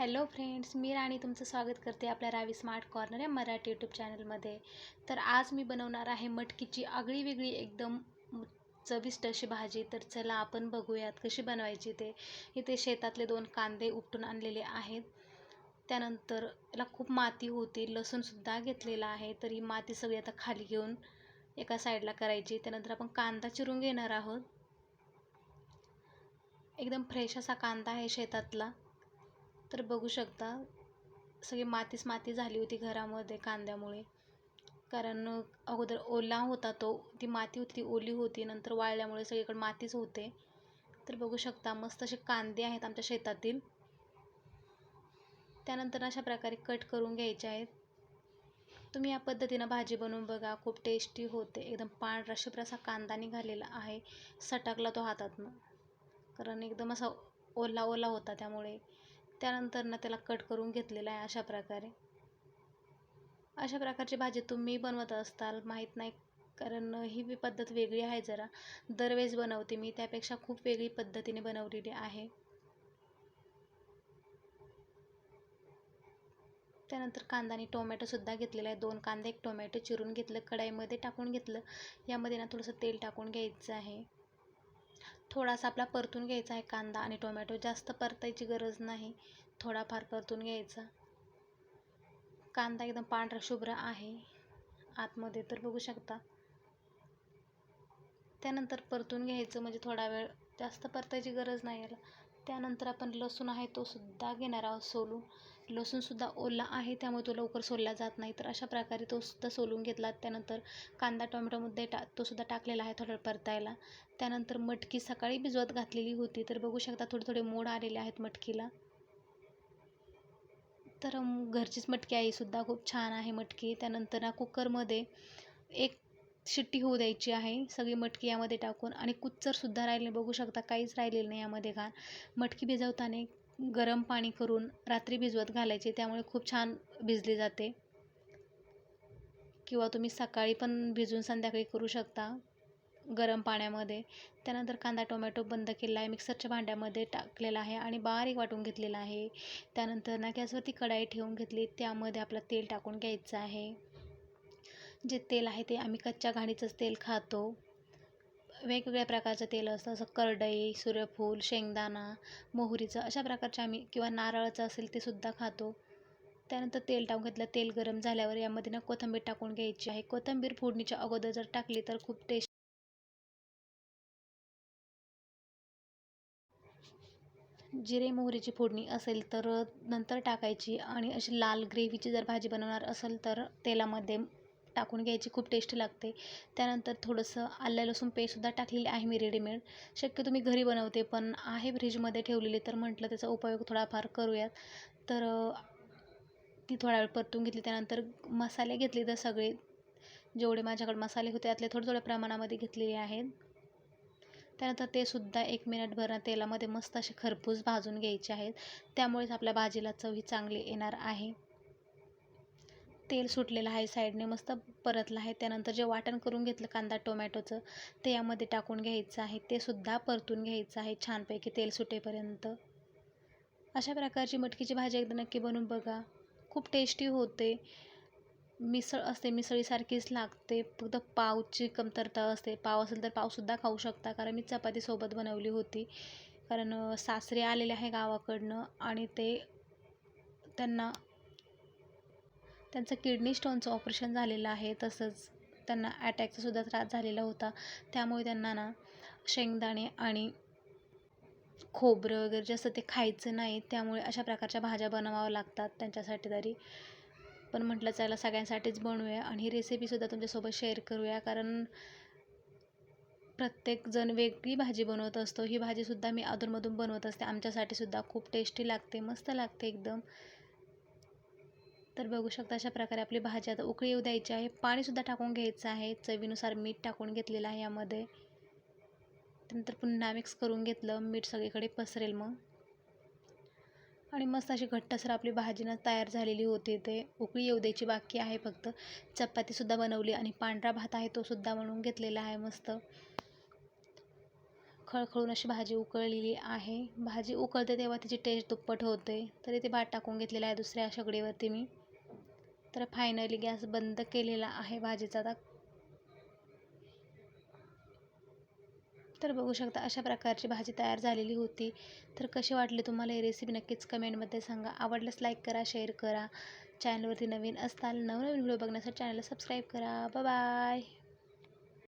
Hello friends मी राणी तुमचं स्वागत करते आपल्या रावी स्मार्ट कॉर्नर या मराठी यूट्यूब चॅनलमध्ये तर आज मी बनवणार आहे मटकीची आगळी वेगळी एकदम चविष्ट अशी भाजी. तर चला आपण बघूयात कशी बनवायची ते. इथे शेतातले दोन कांदे उपटून आणलेले आहेत. त्यानंतर याला खूप माती होती लसूणसुद्धा घेतलेला आहे. तर ही माती सगळी आता खाली घेऊन एका साईडला करायची. त्यानंतर आपण कांदा चिरून घेणार आहोत. एकदम फ्रेश असा कांदा आहे शेतातला. तर बघू शकता सगळी मातीच माती झाली होती घरामध्ये कांद्यामुळे. कारण अगोदर ओला होता तो ती माती होती ती ओली होती नंतर वाळल्यामुळे सगळीकडे मातीच होते. तर बघू शकता मस्त असे कांदे आहेत आमच्या शेतातील. त्यानंतर अशा प्रकारे कट करून घ्यायचे आहेत. तुम्ही या पद्धतीनं भाजी बनवून बघा खूप टेस्टी होते. एकदम पांढरा शुभ्र असा कांदा निघालेला आहे सटकला तो हातातनं. कारण एकदम असा ओला ओला होता त्यामुळे. त्यानंतर ना त्याला कट करून घेतलेला आहे अशा प्रकारे. अशा प्रकारची भाजी तुम्ही बनवत असताल माहीत नाही कारण ही पद्धत वेगळी आहे जरा. दरवेळेस बनवते मी त्यापेक्षा खूप वेगळी पद्धतीने बनवलेली आहे. त्यानंतर कांदा आणि टोमॅटोसुद्धा घेतलेला आहे. दोन कांदे एक टोमॅटो चिरून घेतलं कढाईमध्ये टाकून घेतलं. यामध्ये ना थोडंसं तेल टाकून घ्यायचं आहे. थोडासा आपला परतून घ्यायचा आहे कांदा आणि टोमॅटो. जास्त परतायची गरज नाही. थोडाफार परतून घ्यायचा. कांदा एकदम पांढरा शुभ्र आहे. आतमध्ये तर बघू शकता. त्यानंतर परतून घ्यायचं म्हणजे थोडा वेळ. जास्त परतायची गरज नाही याला. त्यानंतर आपण लसूण आहे तो सुद्धा घेणार आहोत सोलून. लसूणसुद्धा ओला आहे त्यामुळे तो लवकर सोलला जात नाही. तर अशा प्रकारे तो सुद्धा सोलून घेतला. त्यानंतर कांदा टोमॅटोमध्ये टा तो सुद्धा टाकलेला आहे थोडं परतायला. त्यानंतर मटकी सकाळी भिजवत घातलेली होती. तर बघू शकता थोडे थोडे मोड आलेले आहेत मटकीला. तर घरचीच मटकी आहे सुद्धा खूप छान आहे मटकी. त्यानंतर ना कुकरमध्ये एक शिट्टी होऊ द्यायची आहे. सगळी मटकी यामध्ये टाकून. आणि कुच्चरसुद्धा राहिले बघू शकता काहीच राहिलेलं नाही यामध्ये घाण. मटकी भिजवताना गरम पाणी करून रात्री भिजवत घालायचे त्यामुळे खूप छान भिजली जाते. किंवा तुम्ही सकाळी पण भिजून संध्याकाळी करू शकता गरम पाण्यामध्ये. त्यानंतर कांदा टोमॅटो बंद केला आहे मिक्सरच्या भांड्यामध्ये टाकलेला आहे आणि बारीक वाटून घेतलेला आहे. त्यानंतर ना गॅसवरती कढाई ठेवून घेतली त्यामध्ये आपलं तेल टाकून घ्यायचं आहे. जे तेल आहे ते आम्ही कच्च्या घाणीचंच तेल खातो. वेगवेगळ्या प्रकारचं तेल असतं. जसं करडई सूर्यफूल शेंगदाणा मोहरीचं अशा प्रकारचे आम्ही किंवा नारळाचं असेल ते सुद्धा खातो. त्यानंतर तेल टाकून घेतलं. तेल गरम झाल्यावर यामध्ये ना कोथिंबीर टाकून घ्यायची आहे. कोथिंबीर फोडणीच्या अगोदर जर टाकली तर खूप टेस्ट जिरे मोहरीची फोडणी असेल तर नंतर टाकायची आणि अशी लाल ग्रेव्हीची जर भाजी बनवणार असेल तर तेलामध्ये टाकून घ्यायची खूप टेस्ट लागते. त्यानंतर थोडंसं आलं लसूण पेस्टसुद्धा टाकलेली आहे मी रेडीमेड शक्यतो मी घरी बनवते पण आहे फ्रीजमध्ये ठेवलेली तर म्हटलं त्याचा उपयोग थोडाफार करूयात. तर ती थोडा वेळ परतून घेतली त्यानंतर मसाले घेतले तर सगळे जेवढे माझ्याकडे मसाले होते त्यातले थोडे थोड्या प्रमाणामध्ये घेतलेले आहेत. त्यानंतर ते सुद्धा एक मिनिटभर तेलामध्ये मस्त असे खरपूस भाजून घ्यायचे आहेत. त्यामुळेच आपल्या भाजीला चव ही चांगली येणार आहे. तेल सुटलेलं आहे साईडने मस्त परतलं आहे. त्यानंतर जे वाटण करून घेतलं कांदा टोमॅटोचं ते यामध्ये टाकून घ्यायचं आहे. ते सुद्धा परतून घ्यायचं आहे छानपैकी तेल सुटेपर्यंत. अशा प्रकारची मटकीची भाजी एकदा नक्की बनवून बघा. खूप टेस्टी होते. मिसळ असते मिसळीसारखीच लागते. फक्त पावची कमतरता असते. पाव असेल तर पावसुद्धा खाऊ शकता कारण मी चपातीसोबत बनवली होती. कारण सासरे आलेले आहे गावाकडनं आणि ते त्यांना त्यांचं किडनी स्टोनचं ऑपरेशन झालेलं आहे तसंच त्यांना ॲटॅकचासुद्धा त्रास झालेला होता. त्यामुळे त्यांना ना शेंगदाणे आणि खोबरं वगैरे असं ते खायचं नाही. त्यामुळे अशा प्रकारच्या भाज्या बनवाव्या लागतात त्यांच्यासाठी तरी. पण म्हटलं चला सगळ्यांसाठीच बनवूया आणि ही रेसिपीसुद्धा तुमच्यासोबत शेअर करूया. कारण प्रत्येकजण वेगळी भाजी बनवत असतो. ही भाजीसुद्धा मी अधूनमधून बनवत असते. आमच्यासाठी सुद्धा खूप टेस्टी लागते मस्त लागते एकदम. तर बघू शकता अशा प्रकारे आपली भाजी आता उकळी येऊ द्यायची आहे. पाणीसुद्धा टाकून घ्यायचं आहे. चवीनुसार मीठ टाकून घेतलेलं आहे यामध्ये. त्यानंतर पुन्हा मिक्स करून घेतलं. मीठ सगळीकडे पसरेल मग. आणि मस्त अशी घट्टसर आपली भाजीनं तयार झालेली होती. ते उकळी येऊ द्यायची बाकी आहे फक्त. चपातीसुद्धा बनवली आणि पांढरा भात आहे तो सुद्धा बनवून घेतलेला आहे मस्त. खळखळून अशी भाजी उकळलेली आहे. भाजी उकळते तेव्हा तिची टेस्ट दुप्पट होते. तरी ते भात टाकून घेतलेला आहे दुसऱ्या शेगडीवरती मी. तर फायनली गॅस बंद केलेला आहे भाजीचा आता तर बघू शकता अशा प्रकारची भाजी तयार झालेली होती. तर कशी वाटली तुम्हाला ही रेसिपी नक्कीच कमेंटमध्ये सांगा. आवडल्यास लाईक करा शेअर करा. चॅनलवरती नवीन असताल नवनवीन व्हिडिओ बघण्यासाठी चॅनलला सबस्क्राईब करा. बाय